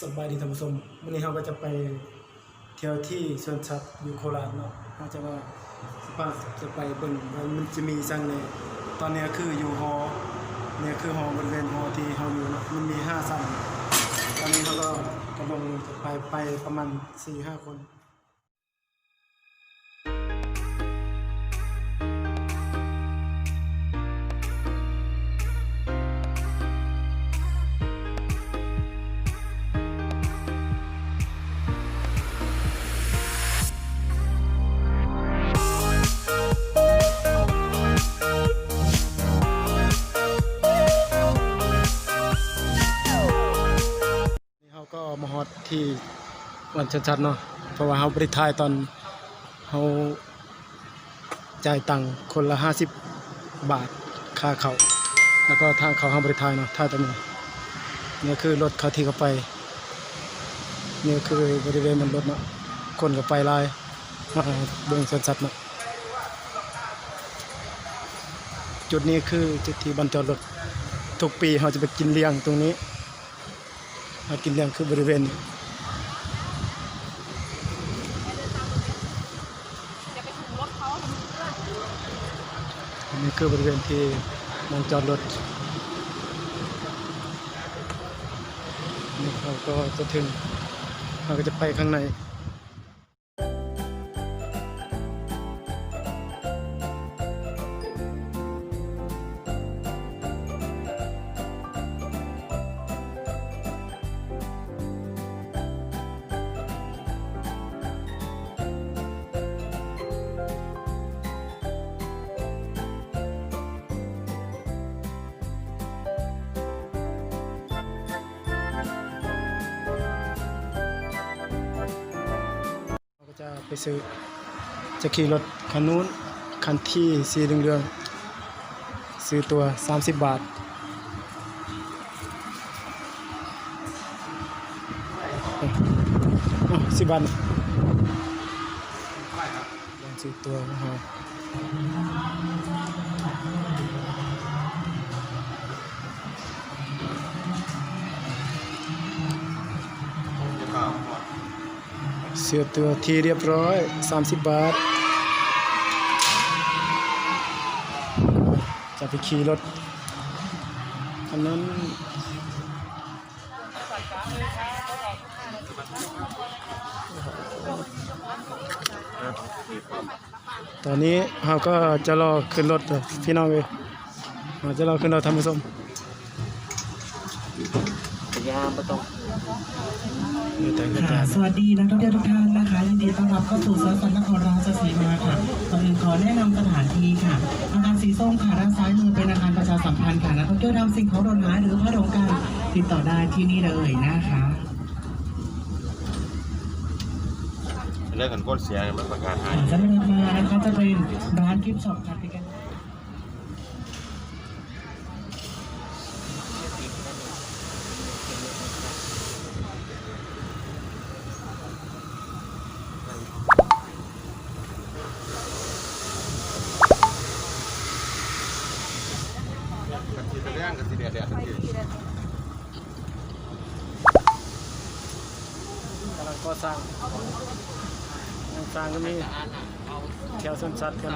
สบายดีท่านผู้ชมวันนี้เราก็จะไปเที่ยวที่สวนสัตว์อยู่โคราชเนาะเราจะว่าสปาจะไปเบิ่งว่ามันจะมีจังเลยตอนนี้คืออยู่หอเนี่ยคือหอบริเวณหอที่เราอยู่เนาะมันมีห้าชั้นตอนนี้เราก็กำลังจะไปไปประมาณสี่ห้าคน ที่วันชัดๆเนาะเพราะว่าเขาบริทายตอนเขาจ่ายตังค์คนละห้าสิบบาทค่าเขาแล้วก็ทางเขาเขาบริทายเนาะท่าตรงนี้นี่คือรถเขาที่เขาไปนี่คือบริเวณมันรถเนาะคนก็ไปลายเบิ่งสวนสัตว์เนาะจุดนี้คือจุดที่บรรจอดรถทุกปีเขาจะไปกินเลี้ยงตรงนี้มากินเลี้ยงคือบริเวณนี้อันนี้ คือบริเวณที่มันจอดรถนี่เราก็จะถึงเราก็จะไปข้างใน ไปซื้อ จะขี่รถคันนู้นคันที่สีเหลืองๆซื้อตัว 30 บาท สิบบาทลองซื้อตัวนะฮะ เสื้อตัวทีเรียบร้อย 30 บาท จะไปขี่รถคันนั้นตอนนี้เราก็จะรอขึ้นรถพี่น้องเลยเราจะรอขึ้นรถทำผสมยามประตองนี่แต่ง ค่ะจาสวัสดีนักท่องเที่ยวทุกท่านนะคะยินดีต้อนรับเข้าสู่สวนสัตว์นครราชสีมาค่ะก่อนอื่นขอแนะนำสถานที่ค่ะอาคารสีส้มค่ะด้านซ้ายมือเป็นอาคารประชาสัมพันธ์ค่ะนักท่องเที่ยวทำสิ่งของโดนหายหรือพระโรงการติดต่อได้ที่นี่เลยนะคะเลิกกันก้นเสียมันประกาศหายจะได้รับมานะคะจะเป็นร้านกิฟต์ช็อปค่ะที่กัน กันทีเรื่องกันทีเดียดเดียดที กำลังก่อสร้างยังสร้างก็มีแถวสวนสัตว์กัน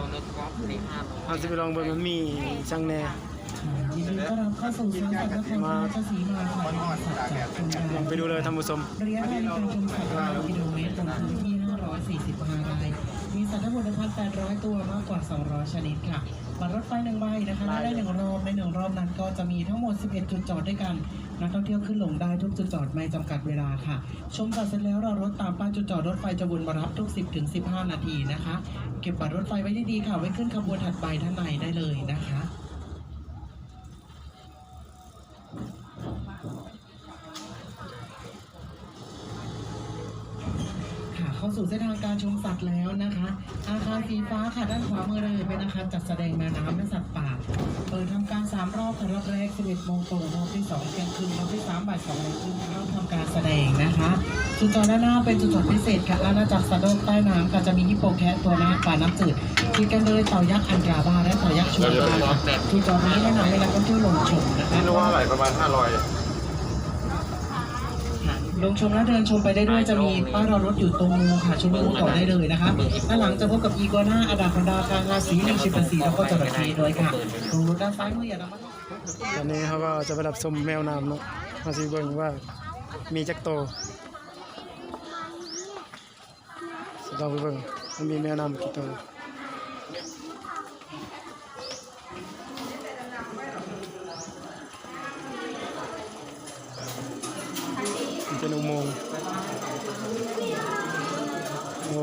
เราจะไปลองเบิ่งมันมีช่างแหน่ยินดีต้อนรับเข้าสู่สวนสัตว์นครราชสีมาค่ะสัตว์จากคุณยาลองไปดูเลยท่านผู้ชมระยะทางการชมสัตว์9กิโลเมตรตรงพื้นที่545ไร่มีสัตว์ทั้งหมด1,800 ตัวมากกว่า 200 ชนิดค่ะ บัตรรถไฟหนึ่งใบนะคะและได้หนึ่งรอบในหนึ่งรอบนั้นก็จะมีทั้งหมด 11 จุดจอดด้วยกันนักท่องเที่ยวขึ้นลงได้ทุกจุดจอดไม่จำกัดเวลาค่ะ ชมสัตว์เสร็จแล้วรอรถตามป้ายจุดจอดรถไฟจะวนมารับทุก 10ถึง15 นาทีนะคะ เก็บบัตรรถไฟไว้ดีๆค่ะไว้ขึ้นขบวนถัดไปท่านในได้เลยนะคะ สู่เส้นทางการชมสัตว์แล้วนะคะ อาคารสีฟ้าค่ะด้านขวามือเลยจเป็นอาคารจัดแสดงแม่น้ำและสัตว์ป่า เปิดทำการสามรอบค่ะรอบแรก11โมงตรงรอบที่สองเที่ยงคืนรอบที่สามบ่ายสองโมงครึ่งรอบทำการแสดงนะคะจุดจอดด้านหน้าเป็นจุดจอดพิเศษค่ะอาณาจักรสัตว์โลกใต้น้ำค่ะจะมีฮิปโปแคทตัวน้าปลาน้ำจืดติดกันเลยเต่ายักษ์อันดราบาและเต่ายักษ์ชูบาจุดจอดนี้แนะนำให้นักท่องเที่ยวลงชมนะคะไม่รู้ว่าไหลประมาณ500 ลงชมและเดินชมไปได้ด้วยจะมีป้ายรอรถอยู่ตรงนู้นค่ะชมงูต่อได้เลยนะคะด้านหลังจะพบกับอีกัวน่าอดาคอนดาคางาสีหนึ่งชิมแปนซีแล้วก็จระเข้ด้วยค่ะตรงรถด้านซ้ายมืออย่าระมัดระวังตอนนี้เขาก็จะไปรับชมแมวน้ำเนาะมาสิเบิงว่ามีจักโตวสิเราไปเบิ่งมันมีแมวน้ำกี่ตัว เป็นอุโมงค์โอ้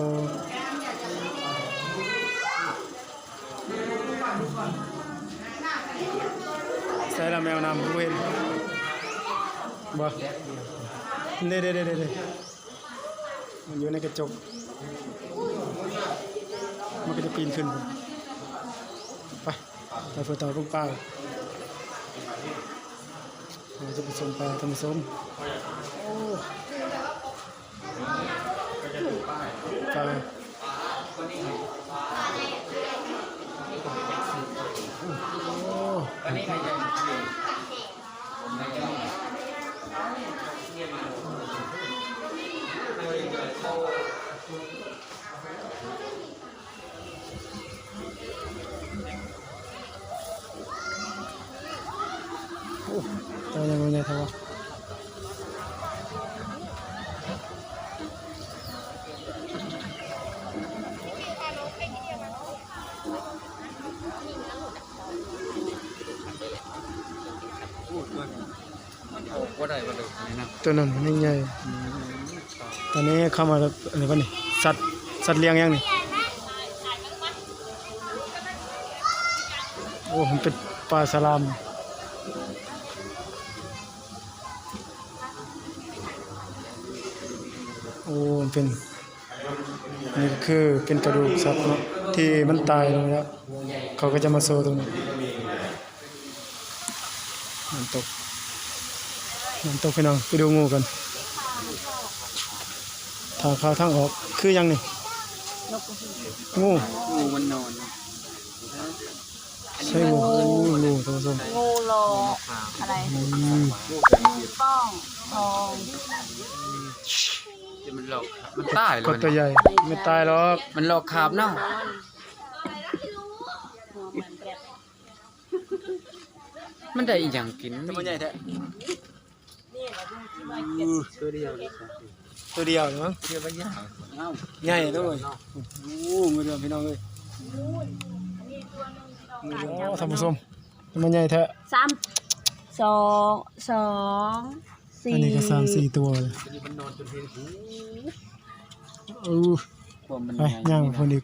ใส่ละแมวน้ำเห็นบ่เด้เด้เด้เด้เด้มันอยู่ในกระจก มันก็จะปีนขึ้น ไปไปเพื่อต่อพวกป้า เราจะไปส่งปลาทำส้มโอ้ปลาโอ้ ตัวยังไงเท่าวะตัวนั้นนี่ใหญ่ตอนนี้เข้ามาแล้วอะไรวะนี่สัตว์สัตว์เลี้ยงยังนี่โอ้มันเป็นปลาสลาม โอ้มันเป็นนี่คือเป็นกระดูกสัตว์เนาะที่มันตายลงแล้วเขาก็จะมาโซตรงนี้น้ำตกน้ำตกพี่น้องไปดูงูกันทางเข้าทางออกคือยังนี่งูงูมันนอนใช่งูงูงูท่านผู้ชมงูโลอะไรอืมงูป้องทอง มันหลอกมันตายเลกดตัวยใหญ่ ไม่ตายหรอกมันหลอกขาบเนาะหัวมันแบบมันได้อีหยังกินตัวใหญ่แท้นี่แหละดูที่ว่าเก็บตัวเดียวตัวเดียวเหรอมั้งเดียวก็ยาวเอ้าใหญ่ด้วยโอ้งูเดือมพี่น้องเลยอันนี้ตัวหนึงที่เราโอ้ท่านผู้ชมมันใหญ่แท้สามสองสอง สี่อันนี้ก็สามสี่ตัวเลยตัวนี้มันนอนจนเห็นหูอู้ผมมันไปย่างคนอีก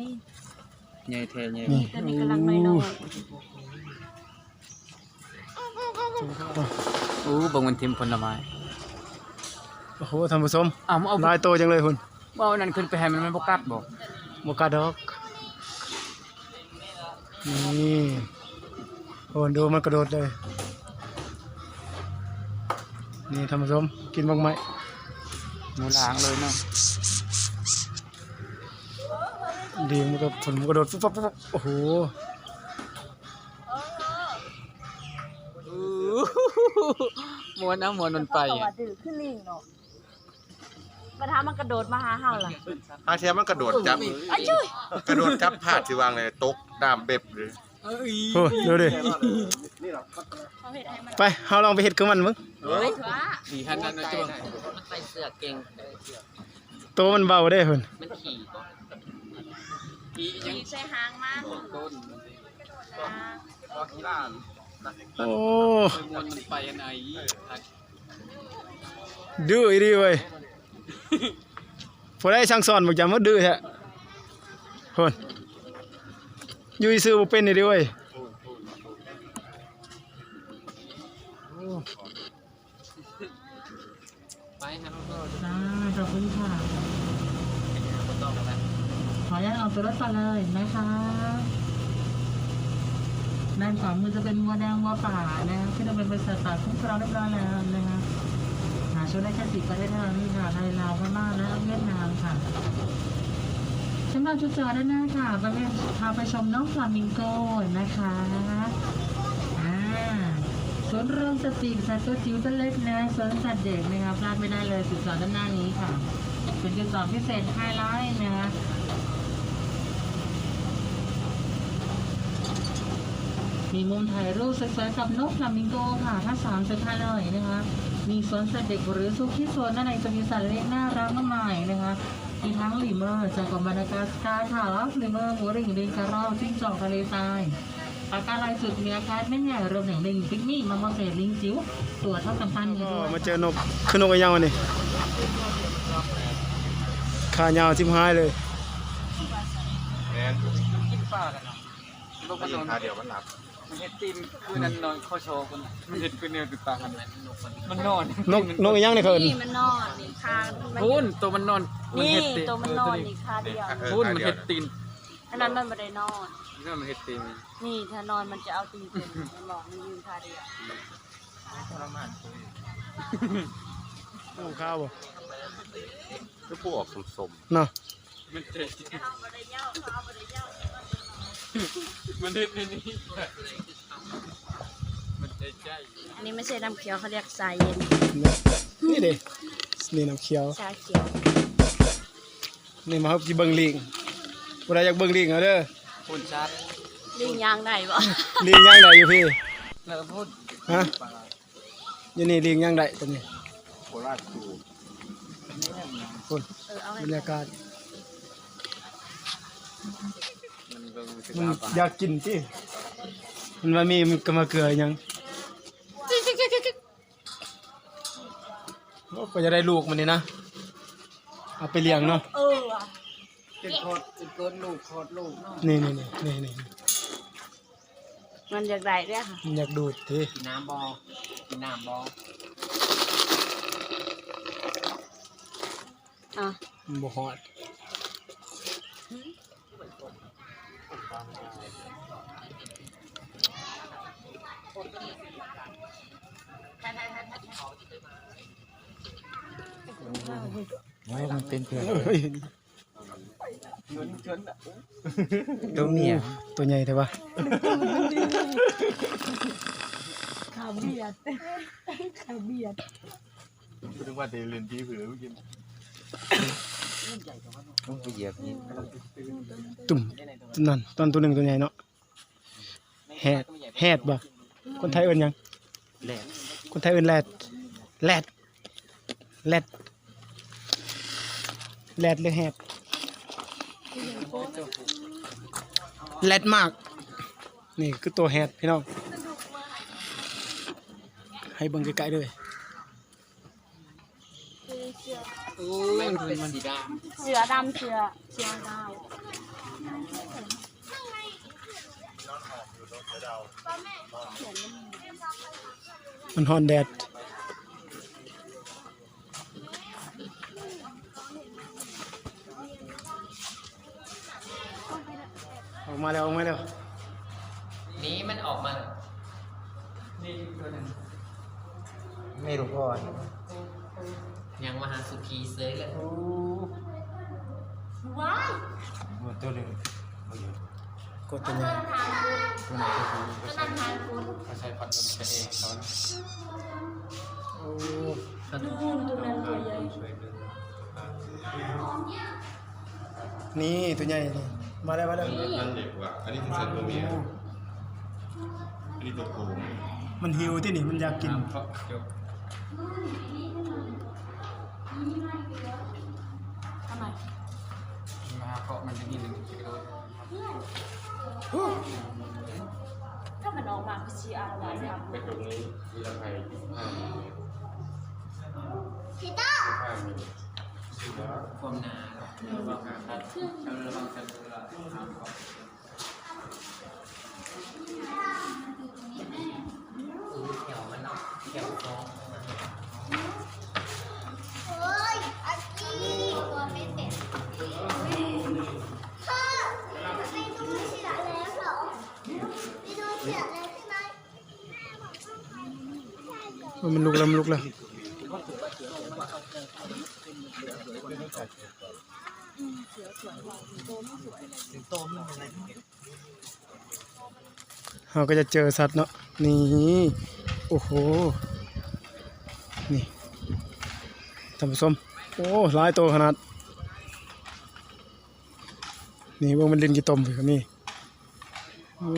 นี่ใหญ่แท้ใหญ่นี่ตัวนี้กำลังน้อยน้อยโอ้บางมันทิมผลไม้โอ้โหท่านผู้ชมอ้าวเอาหลายตัวจังเลยคุณเอานั่นขึ้นไปให้มันมันบ่กัดบ่โมกาดอกนี่โอ้ดูมันกระโดดเลย นี่ท่านผู้ชมกินบ้างไหมงูล้างเลยเนาะดีมันก็ผลมันกระโดดปุ๊บปั๊บปุ๊บปั๊บโอ้โหมวนนะมวนมันไปเพราะว่าดื้อขึ้นลิงเนาะปัญหามันกระโดดมาหาเฮาล่ะอาเทียมมันกระโดดจับ อ้ายช่วยกระโดดจับผาดที่วางเลยตกน้ำเบ็บเลย โอ้ดูดิ เขาเฮ็ดให้มัน ไปเราลองไปเห็ดกับมันมึง ไปเถอะดีหันนั่นนะจ้ะมันไปเสือกเก่งตัวมันเบาได้คุณมันขี่บ่อีหยังขี่ใส่หางมันต้นโอ้มวนมันไปอันไหนดื้ออีดีเว้ยพอได้ช่างสอนบอกอย่ามาดื้อแท้คนอยู่ซื้อบ่เป็นอีดีเว้ย ไปนะเราก็ได้ขอบคุณค่ะขออนุญาตออกตัวรถก่อนเลยนะคะด้านขวามือจะเป็นวัวแดงวัวป่านะคะที่เราเป็นบริษัทป่าคุ้มครองเรียบร้อยแล้วนะคะหาชมได้แค่สิบประเทศเท่านั้นค่ะไทยลาวพม่าและเวียดนามค่ะสำหรับจุดจอดด้านหน้าค่ะไปพาไปชมน้องฟลามิงโก้นะคะอ่า สวนเรื่องสตรีสัตว์ตัวจิ๋วตัวเล็กนะสวนสัตว์เด็กนะครับพลาดไม่ได้เลยศึกษาด้านหน้านี้ค่ะ เป็นจุดสอบพิเศษไฮไลท์นะคะมีมุมถ่ายรูปสวยๆกับนกฟลามิงโกค่ะถ้าสามสุดท้ายเลยนะคะ มีสวนสัตว์เด็กหรือซุกที่สวนด้านในจะมีสัตว์เล็กน่ารักมากมายนะคะมีทั้งลิมเมอร์จากเกาะมาดากัสการ์ค่ะลอฟลิมเมอร์มูริงลิงกระรอกจิ้งจอกทะเลทราย ปากกาลายสุดมีอาการแม่นใหญ่รวมถึงลิงปิกมี่มาโมเสสลิงจิ๋วตัวเท่ากับพันก็ด้วยมาเจอนกคือนกกระยาวนี่ขายาวทิมหายเลยแม่นกินปลากันเนาะลงถ้ามายินงอนขาเดียวมันหลับมันเห็ดตีนคืนนั้นนอนเข้าโชว์คนมันเห็ดคืนเดียวติดตากันมันนอนนกนกกระยางนี่เพิ่นนี่มันนอนนี่คางมันพูนตัวมันนอนนี่เห็ดตีตัวมันนอนนี่คาเดียวพูนมันเห็ดตีน อันนั้นมันไม่ได้นอนนี่มันเห็ดตีนนี่ถ้านอนมันจะเอาตีนเป็นมันบอกมันยืนคาเดียวโอ้ข้าวบ่คือผู้ออกสมเนาะมันเจ็มันเห็ดในนี้มันใจใจอันนี้ไม่ใช่น้ำเขียวเขาเรียกสายเย็นนี่เด้นี่น้ำเขียวชาเขียวนี่มาครับที่เบิ่งลิง ผู้ใดอยากเบิ่งลิงเอาเด้อพูนชัดลิงยางได้ปะลิงย่างได้อยู่พี่ แล้วก็พูดฮะอยู่นี่ลิงย่างได้ตอนนี้ๆโคราชครูคุณเออเอาให้บรรยากาศมันเบิ่งมันมันจะอยากกินที่มันว่ามีมันก็มาเกลือหยังโอ้ก็จะได้ลูกมันนี่นะเอาไปเลี้ยงเนาะเออว่ะ เป็นโคตรเป็นโคตรลูกโคตรลูกเนาะนี่นี่นี่นี่นี่มันอยากได้ด้วยค่ะมันอยากดูดทีกินน้ำบอกินน้ำบออะมันบ่ฮอดมันเป็นเพื่อนเฮ้ย เงินเงินอะตัวเมียตัวใหญ่แต่ว่าขาเบียดขาเบียดคุณนึกว่าเดลินที่ผือเมื่อกี้ต้องไปเหยียบนี่ตุ่มนั่นตอนตัวหนึ่งตัวใหญ่เนาะแฮดแฮดบ่คนไทยเอิ้นหยังแหลมคนไทยเอิ้นแรดแรดแรดแรดหรือแฮด แรดมาก นี่คือตัวแฮดพี่น้อง ให้เบิ่งใกล้ๆเลยโอ้ยมันเป็นสีดเสือดำเสือเสือดาวมันฮอนแดด มาแล้วออกมาแล้วนี้มันออกมา นี่ตัวนึงไม่รู้ก่อนยังมาหาสุขีเซยเลยว้ายตัวหนึ่งกดตัวใหญ่ก็นั่นทางคุณเขาใช้พัดลมกันเองเขานะโอ้ดูตรงนั้นตัวใหญ่นี่ตัวใหญ่นี่ มาแล้วมาแล้วนั่นเด็กว่ะอันนี้คือเซนตัวเมียอันนี้ตัวผู้มันหิวที่นี่มันอยากกินน้ำเพราะจบทำไมมาเพราะมันจะกินหนึ่งกิโลถ้ามันออกมาคือชีอาร์ไว้ครับเป็นตรงนี้มีลำไส้ห้ามิลห้ามิลความหนา ระวังการระวังการเวลาทำก่อนแถวมันเนาะแถวท้อง เฮ้ยอันนี้ตัวไม่เป็ดพ่อไปดูเสือแล้วเหรอไปดูเสือแล้วใช่ไหมมันลุกแล้วมันลุกแล้วเราก็จะเจอสัตว์เนาะนี่ โอ้โห นี่ท่านผู้ชมโอ้หลายตัวขนาด นี่เบิ่งมันเล่นกี่ตมอยู่นี่ โอ้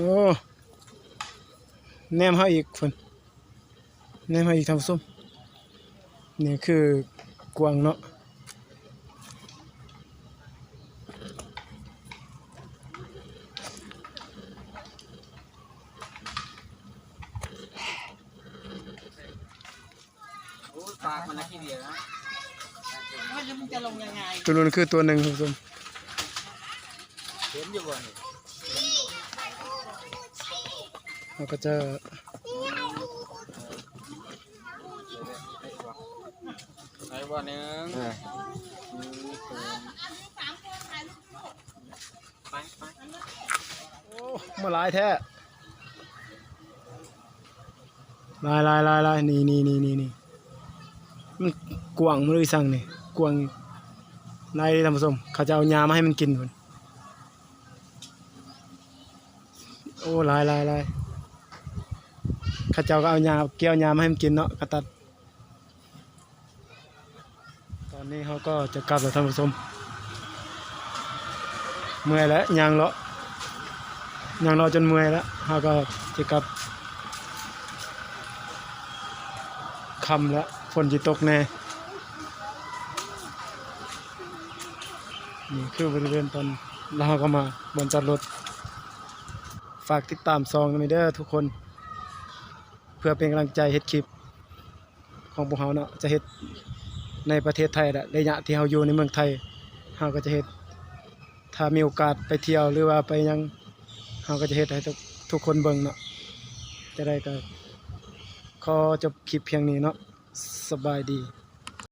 แนมเฮาอีกคนแนมเฮาอีกท่านผู้ชมนี่คือกวางเนาะากมันละขี้เดียวนะว่าแล้วมันจะลงยังไงตัวนู้นคือตัวหนึ่งท่านผู้ชมเห็นอยู่บ่นี่เราก็จะไหนบ่หนึ่งไปไปโอ้มาหลายแท้ลายลายลายลายนี่นี่นี่นี่นี่ มันกวางมันเลยสั่งนี่กวางนายท่านผู้ชมเขาจะเอายามาให้มันกินพุ่นโอ้ลายลายลายขาเจ้าก็เอายาเกี่ยวยามาให้มันกินเนาะกระตัด ตอนนี้เขาก็จะกลับแล้วท่านผู้ชมเมื่อยแล้วยางเลาะยางเลาะจนเมื่อยแล้วเขาก็จะกลับคำแล้ว ฝนจะตกแน่นี่คือบริเวณตอนเราก็มาบนจอดรถ ฝากติดตามซองนะเด้อทุกคน เพื่อเป็นกำลังใจเฮ็ดคลิป ของพวกเราเนาะจะเฮ็ดในประเทศไทยแหละระยะที่เราอยู่ในเมืองไทยเราก็จะเฮ็ดถ้ามีโอกาสไปเที่ยวหรือว่าไปยังเราก็จะเฮ็ดให้ทุกทุกคนเบิ่งเนาะจะได้ก็ขอจบคลิปเพียงนี้เนาะ สบายดี